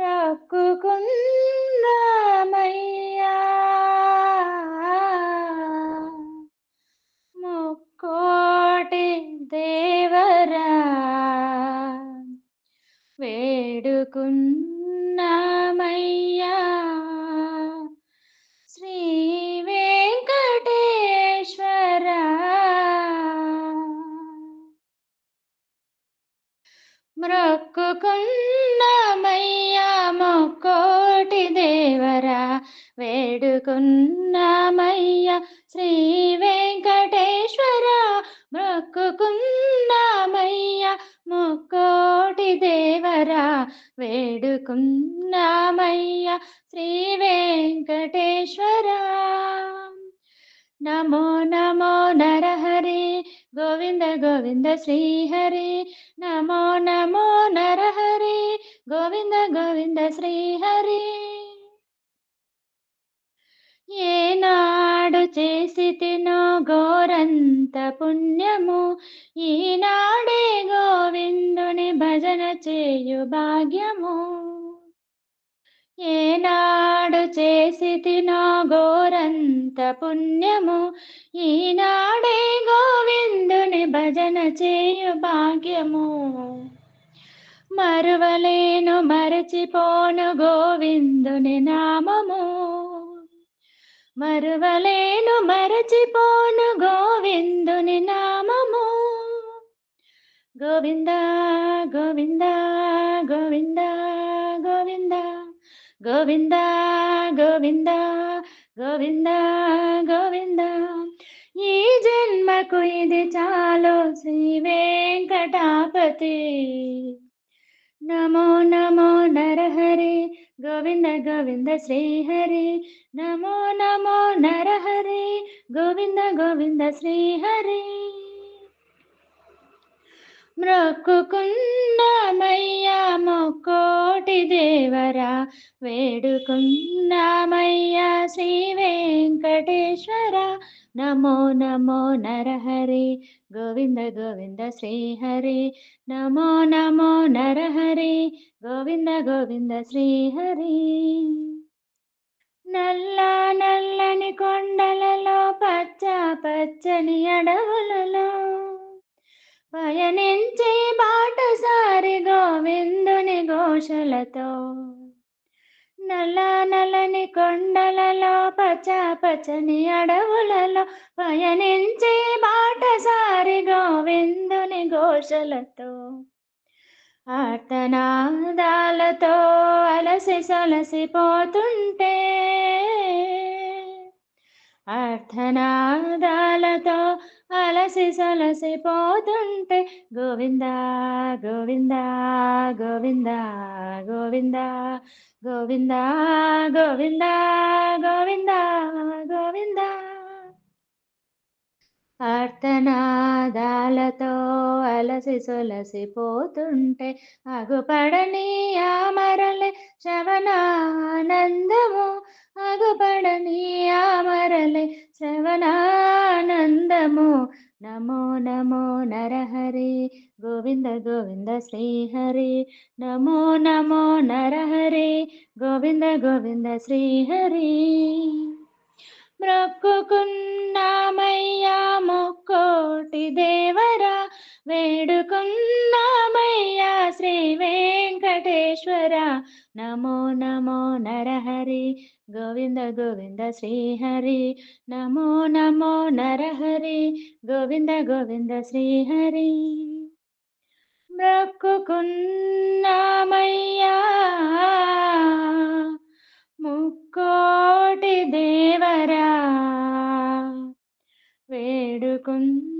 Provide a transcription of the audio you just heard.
మొక్కుకుందామయ్యా ముక్కోటి దేవరా. వేడుకున్న మ్రొక్కుకున్నామయ్యా మొక్కోటి దేవరా. వేడుకున్నామయ్యా శ్రీ వెంకటేశ్వర. మొక్కుకున్నామయ్యా మొక్కోటి దేవరా. వేడుకున్నామయ్యా శ్రీ వెంకటేశ్వర. నమో నమో నరహరి గోవింద గోవింద శ్రీహరి. నమో నమో నరహరి. గోవింద గోవింద శ్రీహరి. ఏనాడు చేసి తినో గోరంత పుణ్యము. ఈనాడే గోవిందుని భజన చేయు భాగ్యము. ఏనాడు చేసి తినో గోరంత పుణ్యము. ఈనాడే భజన చేయు భాగ్యము. మరువలేను మరచిపోను గోవిందుని నామము. మరువలేను మరచిపోను గోవిందుని నామము. గోవింద గోవింద గోవింద గోవింద గోవింద గోవింద గోవింద గోవింద. ఈ జన్మకు ఇది చాలు. శ్రీ వెంకటాపతి. నమో నమో నరహరి. గోవింద గోవింద శ్రీహరి. నమో నమో నరహరి. గోవింద గోవింద శ్రీహరి. మ్రొక్కుకున్నామయ్యా మొక్కోటి దేవరా. వేడుకున్నామయ్యా శ్రీ నమో నమో నరహరి. గోవింద గోవింద శ్రీహరి. నమో నమో నరహరి. గోవింద గోవింద శ్రీహరి. నల్ల నల్లని కొండలలో పచ్చ పచ్చని అడవులలో పయనించే బాటసారి గోవిందుని ఘోషలతో నల్ల నల్లని కొండ పచ్చ పచ్చని అడవులలో పయనించే బాటసారి గోవిందుని ఘోషలతో. ఆర్తనాదాలతో అలసి సలసిపోతుంటే అర్థనాదాలతో అలసి సలసిపోతుంటే గోవింద గోవింద గోవింద గోవింద గోవింద గోవింద గోవింద గోవింద. ఆర్తనాదాలతో అలసి సొలసిపోతుంటే అగుపడని ఆమరలే శవనానందము అగుపడని ఆమరలే శవనానందము నమో నమో నరహరి గోవింద గోవింద శ్రీహరి. నమో నమో నరహరి గోవింద గోవింద శ్రీహరి. మ్రొక్కుకున్నామయ్యా మొక్కోటి దేవరా వేడుకున్నామయ్యా శ్రీ వెంకటేశ్వర. నమో నమో నరహరి గోవింద గోవింద శ్రీహరి. నమో నమో నరహరి. గోవింద గోవింద శ్రీహరి. మ్రొక్కుకున్నామయ్యా ముక్కోటి దేవరా. వేడుకున్న